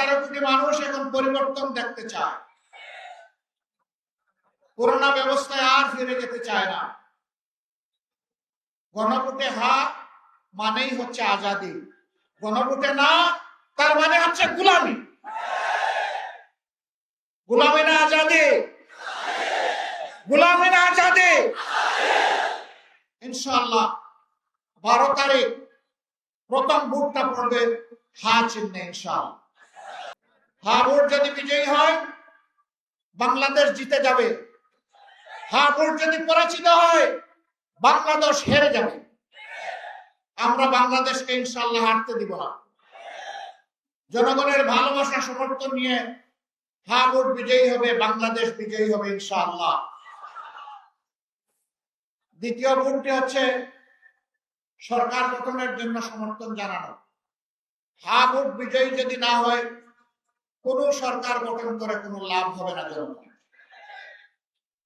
আঠারো কোটি মানুষ এখন পরিবর্তন দেখতে চায়। করোনা ব্যবস্থায় আর ফিরে যেতে চায় না। গণভোটে হা মানেই হচ্ছে আজাদি। গণভোটে না, তার মানে হচ্ছে গুলামি। গুলামি না আজাদি। গুলামি না আজাদি। ইনশাআল্লাহ বারো তারিখ প্রথম ভোটটা পড়বে হা চিহ্নে ইনশাআল্লাহ। হা ভোট যদি বিজয়ী হয়, বাংলাদেশ জিতে যাবে। হা ভোট যদি পরাজিত হয়, বাংলাদেশ হেরে যাবে। আমরা বাংলাদেশকে ইনশাল্লাহ হারতে দিব না। জনগণের ভালোবাসা সমর্থন নিয়ে হা ভোট বিজয়ী হবে, বাংলাদেশ বিজয়ী হবে ইনশাআল্লাহ। দ্বিতীয় ভোটটি হচ্ছে সরকার গঠনের জন্য সমর্থন জানানো। হা বিজয়ী যদি না হয় কোন সরকার গঠন করে কোনো লাভ হবে না জনগণ।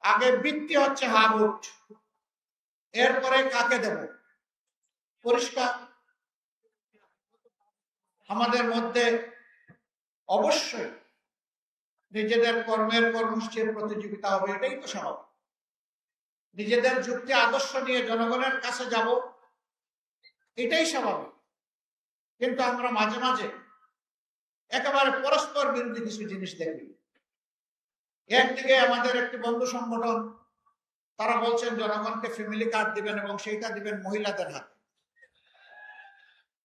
আগে বৃত্তি হচ্ছে হা ভোট। এরপরে কাকে দেব? পরিষ্কার। আমাদের মধ্যে অবশ্যই নিজেদের কর্মের কর্মসূচির প্রতিযোগিতা হবে, এটাই তো স্বাভাবিক। নিজেদের যুক্তি, আদর্শ নিয়ে জনগণের কাছে যাব, এটাই স্বাভাবিক। কিন্তু আমরা মাঝে মাঝে একেবারে পরস্পর বিরোধী কিছু জিনিস দেখি একদিকে আমাদের একটি বন্ধু সংগঠন, তারা বলছেন, জনগণকে ফ্যামিলি কার্ড দিবেন এবং সেইটা দিবেন মহিলাদের হাতে।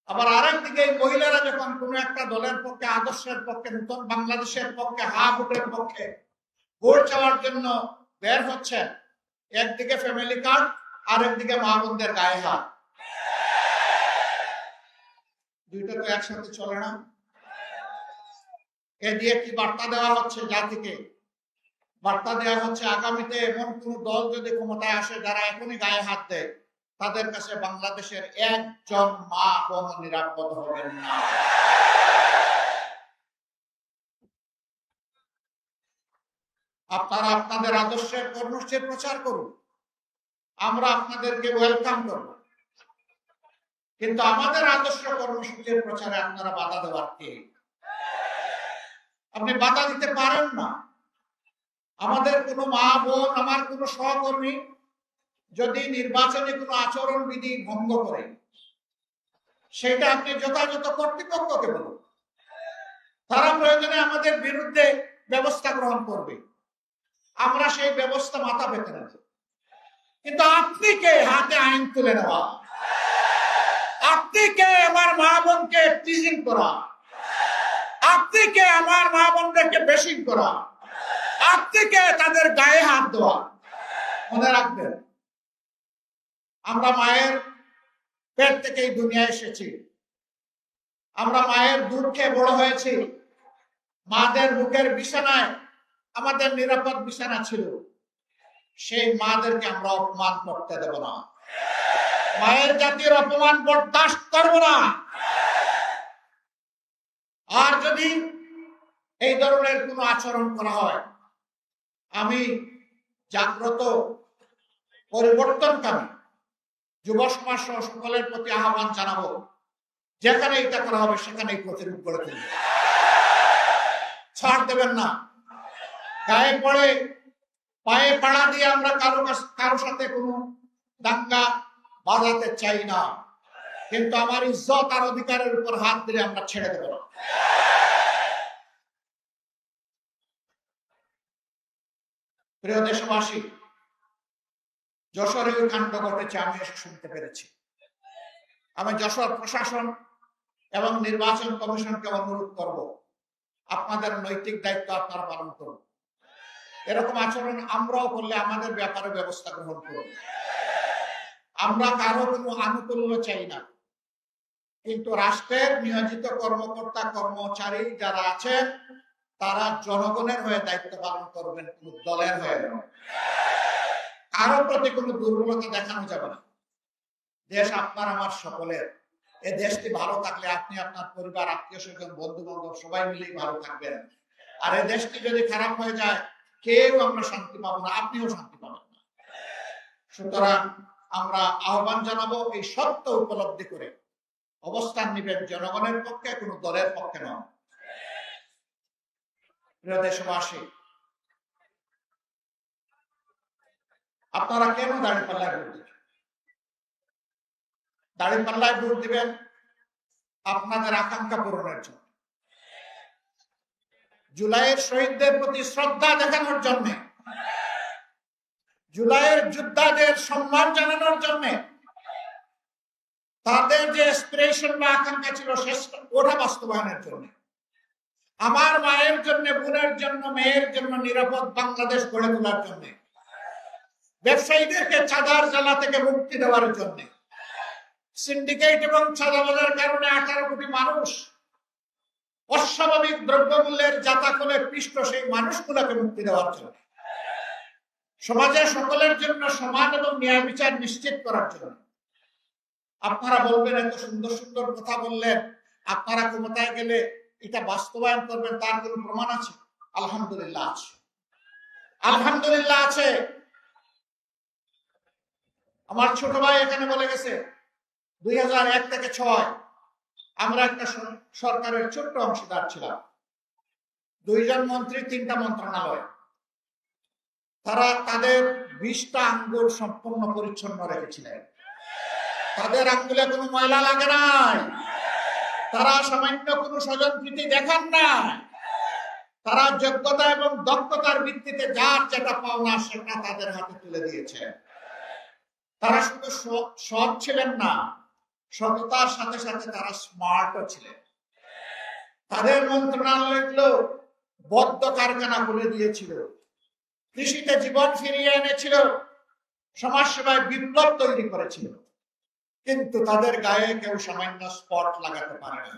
আবার আরেক দিকে মহিলারা যখন কোন একটা দলের পক্ষে, আদর্শের পক্ষে, নতুন বাংলাদেশের পক্ষে, হা ভোটের পক্ষে ভোট চাওয়ার জন্য বের হচ্ছেন, একদিকে ফ্যামিলি কার্ড আর একদিকে মা বোনদের গায়ে হাত। দুইটা তো একসাথে চলে না। এ দিয়ে কি বার্তা দেওয়া হচ্ছে জাতিকে? বার্তা দেওয়া হচ্ছে আগামীতে এমন কোন দল যদি ক্ষমতায় আসে যারা এখনই গায়ে হাত দেয়, তাদের কাছে বাংলাদেশের একজন মা বোন নিরাপদ হবেন না। আপনারা আপনাদের আদর্শের কর্মসূচির প্রচার করুন। আমরা আপনাদেরকে ওয়েলকাম করব। কিন্তু আমাদের আদর্শ কর্মসূচির প্রচারে আপনারা বাধা দেওয়ার কে? আপনি বাধা দিতে পারেন না। আমাদের কোনো মা বোন, আমার কোনো সহকর্মী যদি নির্বাচনে কোনো আচরণ বিধি ভঙ্গ করে, সেটা আপনি যথাযথ কর্তৃপক্ষকে বলুন। তারা প্রয়োজনে আমাদের বিরুদ্ধে ব্যবস্থা গ্রহণ করবে। আমরা সেই ব্যবস্থা মাথা পেতে নেব কিন্তু আপনি কে হাতে আইন তুলে নেওয়া? আপনি কে আমার মা বোনকে টিজিং করা? আপনি কে আমার মা বোনদেরকে বেশি করা। আপনি কে তাদের গায়ে হাত দেওয়া। মনে রাখবেন, আমরা মায়ের পেট থেকে এই দুনিয়া এসেছি। আমরা মায়ের দুধ বড় হয়েছি। মাদের বুকের বিছানায় আমাদের নিরাপদ বিছানা ছিল। সেই মাদেরকে আমরা অপমান করতে দেব না। মায়ের জাতির অপমান বরদাস্ত করব না। আর যদি এই ধরনের কোনো আচরণ করা হয়, আমি জাগ্রত পরিবর্তনকামী যুব সমাজ সহ সকলের প্রতি আহ্বান জানাব যেখানে এটা করা হবে সেখানেই প্রতিরোধ করে তুলবে। ছাড় দেবেন না। গায়ে পড়ে, পায়ে পাড়া দিয়ে আমরা কারও কারও সাথে কোনো দাঙ্গা বাজাতে চাই না। কিন্তু আমার ইজ্জত আর অধিকারের উপর হাত দিলে আমরা ছেড়ে দেব না। প্রিয় দেশবাসী, যশোরে ওই কাণ্ড ঘটেছে, আমি শুনতে পেরেছি। আমি যশোর প্রশাসন এবং নির্বাচন কমিশনকে অনুরোধ করব, আপনাদের নৈতিক দায়িত্ব আপনারা পালন করুন। এরকম আচরণ আমরাও করলে আমাদের ব্যাপারে ব্যবস্থা গ্রহণ করুন। আমরা কারও কোনো আনুকূল্য চাই না। কিন্তু রাষ্ট্রের নিয়োজিত কর্মকর্তা, কর্মচারী যারা আছেন, তারা জনগণের হয়ে দায়িত্ব পালন করবেন, কোন দলের হয়ে কারও প্রতি কোনো দুর্বলতা দেখানো যাবে না। দেশ আপনার, আমার সকলের। এ দেশটি ভালো থাকলে আপনি, আপনার পরিবার, আত্মীয় স্বজন বন্ধু বান্ধব সবাই মিলেই ভালো থাকবেন। আর এ দেশটি যদি খারাপ হয়ে যায়, কেউ আমরা শান্তি পাবো না, আপনিও শান্তি পাবেন না। সুতরাং আমরা আহ্বান জানাব এই সত্য উপলব্ধি করে অবস্থান নিবেন, জনগণের পক্ষে, কোনো দলের পক্ষে নয়। দেশবাসী, আপনারা কেন দাঁড়িয়ে পাল্লায় ভোট দিবেন? দাঁড়িয়ে পাল্লায় ভোট দিবেন আপনাদের আকাঙ্ক্ষা পূরণের জন্য। জুলাইয়ের শহীদদের প্রতি শ্রদ্ধা দেখানোর জন্য, জুলাইয়ের যোদ্ধাদের সম্মান জানানোর জন্য তাদের যে এসপিরেশন বা আকাঙ্ক্ষা ছিল, শেষ ওটা বাস্তবায়নের জন্য। আমার মায়ের জন্য, বোনের জন্য, মেয়ের জন্য নিরাপদ বাংলাদেশ গড়ে তোলার জন্য। ব্যবসায়ীদেরকে চাঁদার জ্বালা থেকে মুক্তি দেওয়ার জন্য। সিন্ডিকেট এবং চাঁদাবাজার কারণে আঠারো কোটি মানুষ অস্বাভাবিক দ্রব্যমূল্যের জাতাকলে পৃষ্ঠ সেই মানুষগুলোকে মুক্তি দেওয়ার জন্য। সমাজের সকলের জন্য সমান এবং ন্যায় বিচার নিশ্চিত করার জন্য। আপনারা বলবেন, এত সুন্দর সুন্দর কথা বললেন। আপনারা ক্ষমতায় গেলে এটা বাস্তবায়ন করবেন, তার কোনো প্রমাণ আছে? আলহামদুলিল্লাহ আছে। আলহামদুলিল্লাহ আছে। আমার ছোট ভাই এখানে বলে গেছে, দুই থেকে ছয়, আমরা একটা সরকারের ছোট্ট অংশীদার ছিলাম। দুইজন মন্ত্রী, তিনটা মন্ত্রণালয়। তারা তাদের বিশটা আঙ্গুল সম্পূর্ণ পরিচ্ছন্ন রেখেছিলেন। তাদের আঙ্গুলে কোনো ময়লা লাগে নাই। তারা সামান্য কোনো স্বজনপ্রীতি দেখান না। তারা যোগ্যতা এবং দক্ষতার ভিত্তিতে যার যেটা পাওনা সেটা তাদের হাতে তুলে দিয়েছে। তারা শুধু সৎ ছিলেন না, সততার সাথে সাথে তারা স্মার্টও ছিলেন। তাদের মন্ত্রণালয়গুলো বদ্ধ কারখানা খুলে দিয়েছিল। কৃষিতে জীবন ফিরিয়ে এনেছিল, সমাজসেবায় বিপ্লব তৈরি করেছিল। কিন্তু তাদের গায়ে কেউ সামান্য স্পট লাগাতে পারে না।